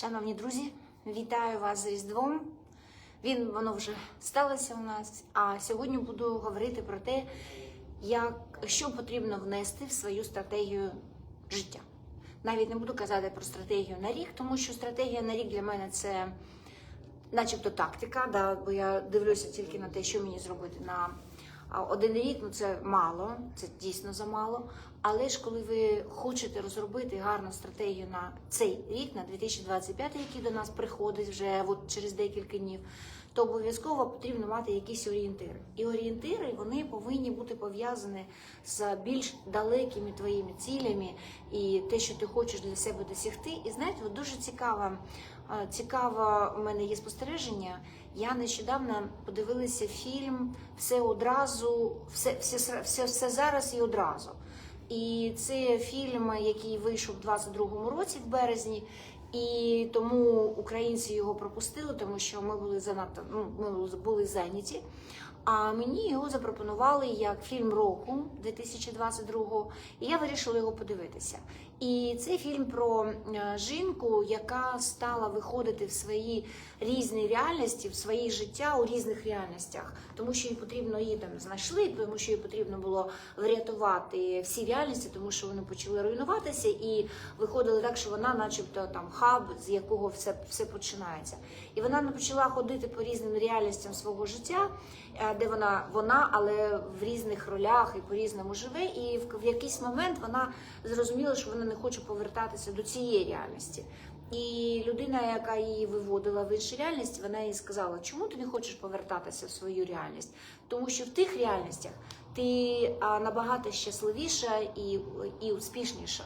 Шановні друзі, вітаю вас з Різдвом. Він воно вже сталося у нас. А сьогодні буду говорити про те, як, що потрібно внести в свою стратегію життя. Навіть не буду казати про стратегію на рік, тому що стратегія на рік для мене це начебто тактика, да, бо я дивлюся тільки на те, що мені зробити на один рік, ну це мало, це дійсно замало. Але ж коли ви хочете розробити гарну стратегію на цей рік, на 2025, який до нас приходить вже от через декілька днів, то обов'язково потрібно мати якісь орієнтири. І орієнтири вони повинні бути пов'язані з більш далекими твоїми цілями і те, що ти хочеш для себе досягти. І знаєте, дуже цікава, е, цікаво у мене є спостереження. Я нещодавно подивилася фільм Все одразу, все, все, все, все зараз і одразу. І це фільм, який вийшов у 22-му році в березні. І тому українці його пропустили, тому що ми були занадто ну, ми були зайняті. А мені його запропонували як фільм року 2022-го, і я вирішила його подивитися. І це фільм про е, жінку, яка стала виходити в свої різні реальності, в своє життя у різних реальностях, тому що їй потрібно її там знайшли, тому що їй потрібно було врятувати всі реальності, тому що вони почали руйнуватися, і виходило так, що вона, начебто, там хаб, з якого все, все починається. І вона почала ходити по різним реальностям свого життя, е, де вона вона, але в різних ролях і по різному живе. І в, в якийсь момент вона зрозуміла, що вона не хоче повертатися до цієї реальності. І людина, яка її виводила в іншу реальність, вона їй сказала, чому ти не хочеш повертатися в свою реальність? Тому що в тих реальностях ти набагато щасливіша і, і успішніша.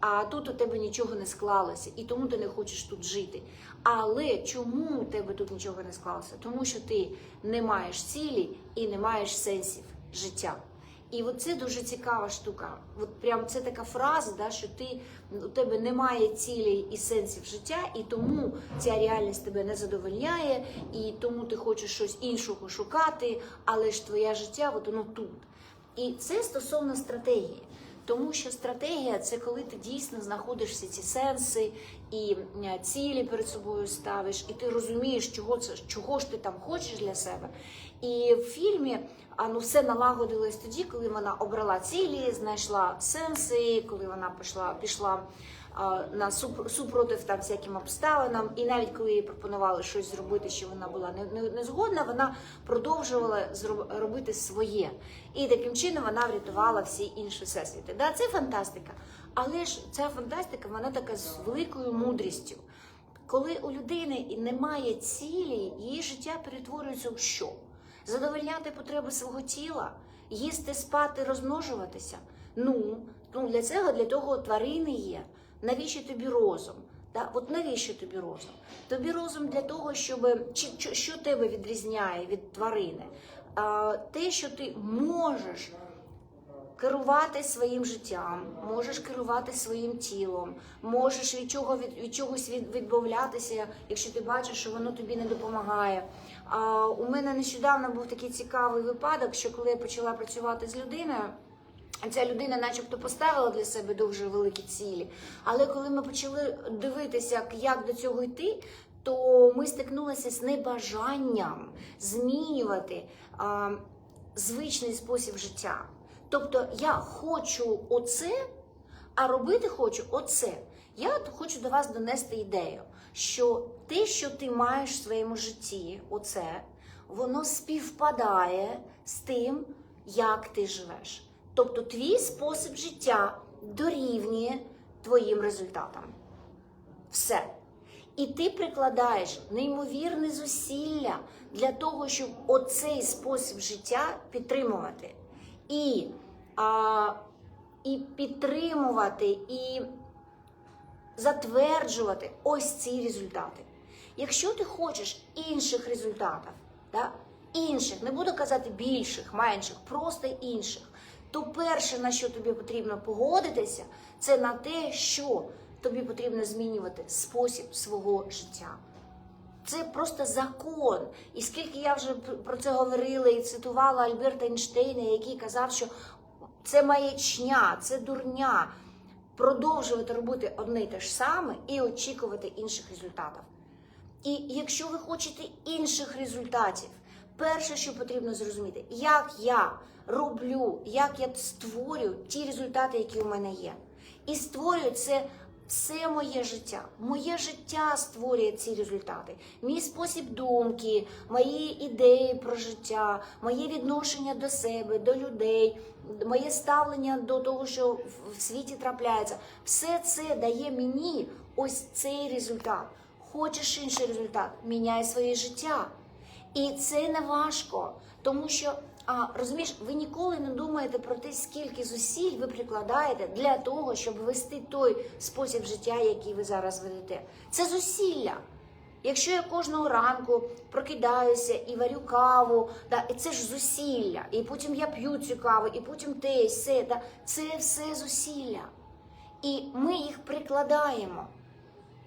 А тут у тебе нічого не склалося, і тому ти не хочеш тут жити. Але чому у тебе тут нічого не склалося? Тому що ти не маєш цілі і не маєш сенсів життя. І от це дуже цікава штука. От прям це така фраза, да, що ти у тебе немає цілей і сенсів життя, і тому ця реальність тебе не задовольняє, і тому ти хочеш щось іншого шукати, але ж твоє життя, от воно тут. І це стосовно стратегії. Тому що стратегія це коли ти дійсно знаходиш всі ці сенси і е, цілі перед собою ставиш, і ти розумієш, чого це чого ж ти там хочеш для себе. І в фільмі ну, все налагодилось тоді, коли вона обрала цілі, знайшла сенси, коли вона пішла пішла на суп- супротив там всяким обставинам, і навіть коли їй пропонували щось зробити, що вона була не, не, не згодна, вона продовжувала робити своє. І таким чином вона врятувала всі інші всесвіти. Да, це фантастика. Але ж ця фантастика, вона така з великою мудрістю. Коли у людини немає цілі, її життя перетворюється в що? Задовольняти потреби свого тіла, їсти, спати, розмножуватися. Ну, ну для цього для того тварини є. Навіщо тобі розум? Да? От навіщо тобі розум? Тобі розум для того, щоб чи, що тебе відрізняє від тварини? А, те, що ти можеш керувати своїм життям, можеш керувати своїм тілом, можеш від чого від, від чогось від, відмовлятися, якщо ти бачиш, що воно тобі не допомагає. А у мене нещодавно був такий цікавий випадок, що коли я почала працювати з людиною. Ця людина, начебто, поставила для себе дуже великі цілі. Але коли ми почали дивитися, як- до цього йти, то ми стикнулися з небажанням змінювати а, звичний спосіб життя. Тобто я хочу оце, а робити хочу оце. Я хочу до вас донести ідею, що те, що ти маєш в своєму житті, оце, воно співпадає з тим, як ти живеш. Тобто твій спосіб життя дорівнює твоїм результатам. Все. І ти прикладаєш неймовірне зусилля для того, щоб оцей спосіб життя підтримувати. І, а, і підтримувати, і затверджувати ось ці результати. Якщо ти хочеш інших результатів, да, інших, не буду казати більших, менших, просто інших, то перше, на що тобі потрібно погодитися, це на те, що тобі потрібно змінювати спосіб свого життя. Це просто закон. І скільки я вже про це говорила і цитувала Альберта Ейнштейна, який казав, що це маячня, це дурня. продовжувати робити одне й те ж саме і очікувати інших результатів. І якщо ви хочете інших результатів, перше, що потрібно зрозуміти, як я роблю, як я створюю ті результати, які у мене є. І створюю це все моє життя. Моє життя створює ці результати. Мій спосіб думки, мої ідеї про життя, моє відношення до себе, до людей, моє ставлення до того, що в- світі трапляється. Все це дає мені ось цей результат. Хочеш інший результат, міняй своє життя. І це не важко, тому що а, розумієш, ви ніколи не думаєте про те, скільки зусиль ви прикладаєте для того, щоб вести той спосіб життя, який ви зараз ведете. Це зусилля. Якщо я кожного ранку прокидаюся і варю каву, да, і це ж зусилля, і потім я п'ю цю каву, і потім те, і все, да, це все зусилля. І ми їх прикладаємо.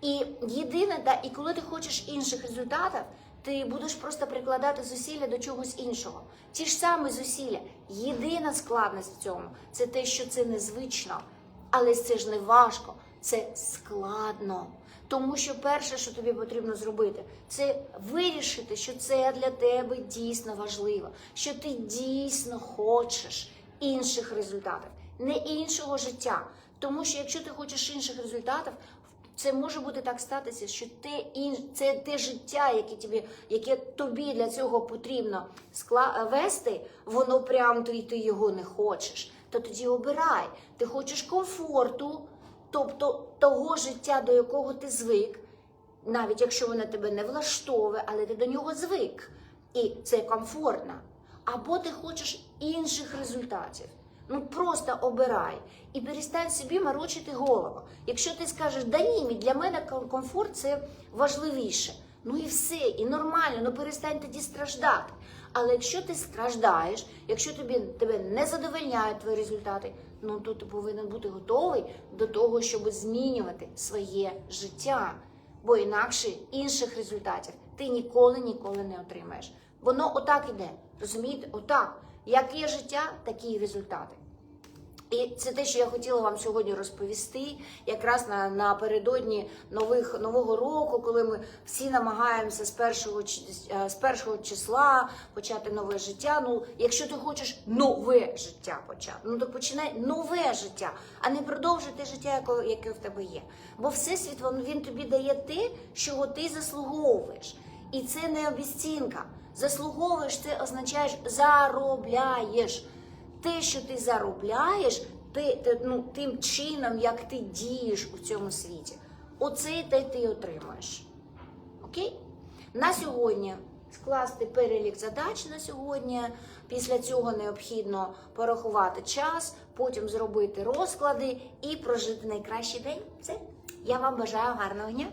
І єдине, да, і коли ти хочеш інших результатів, ти будеш просто прикладати зусилля до чогось іншого. Ті ж самі зусилля. Єдина складність в цьому це те, що це незвично. Але це ж не важко, це складно. Тому що перше, що тобі потрібно зробити, це вирішити, що це для тебе дійсно важливо, що ти дійсно хочеш інших результатів, не іншого життя. Тому що якщо ти хочеш інших результатів, це може бути так статися, що те ін... це те життя, яке тобі, яке тобі для цього потрібно скла... вести, воно прям ти, ти його не хочеш. То тоді обирай. Ти хочеш комфорту, тобто того життя, до якого ти звик, навіть якщо воно тебе не влаштовує, але ти до нього звик. І це комфортно. Або ти хочеш інших результатів. Ну просто обирай і перестань собі морочити голову. Якщо ти скажеш, да ні, для мене ком- комфорт це важливіше. Ну і все, і нормально, ну перестань тоді страждати. Але якщо ти страждаєш, якщо тобі тебе не задовольняють твої результати, ну то ти повинен бути готовий до того, щоб змінювати своє життя. Бо інакше інших результатів ти ніколи ніколи не отримаєш. Воно отак іде. Розумієте? Отак. Яке життя, такі й результати. І це те, що я хотіла вам сьогодні розповісти, якраз на напередодні нових нового року, коли ми всі намагаємося з першого е, з першого числа почати нове життя. Ну, якщо ти хочеш нове життя почати, ну то починай нове життя, а не продовжити життя, яке, яке в тебе є. Бо всесвіт він, він тобі дає те, чого ти заслуговуєш. І це не обіцінка. Заслуговуєш, це означає заробляєш те, що ти заробляєш, ти, ти, ну, тим чином, як ти дієш у цьому світі, оце те ти отримаєш. Окей? На сьогодні скласти перелік задач на сьогодні. Після цього необхідно порахувати час, потім зробити розклади і прожити найкращий день. Все. Я вам бажаю гарного дня.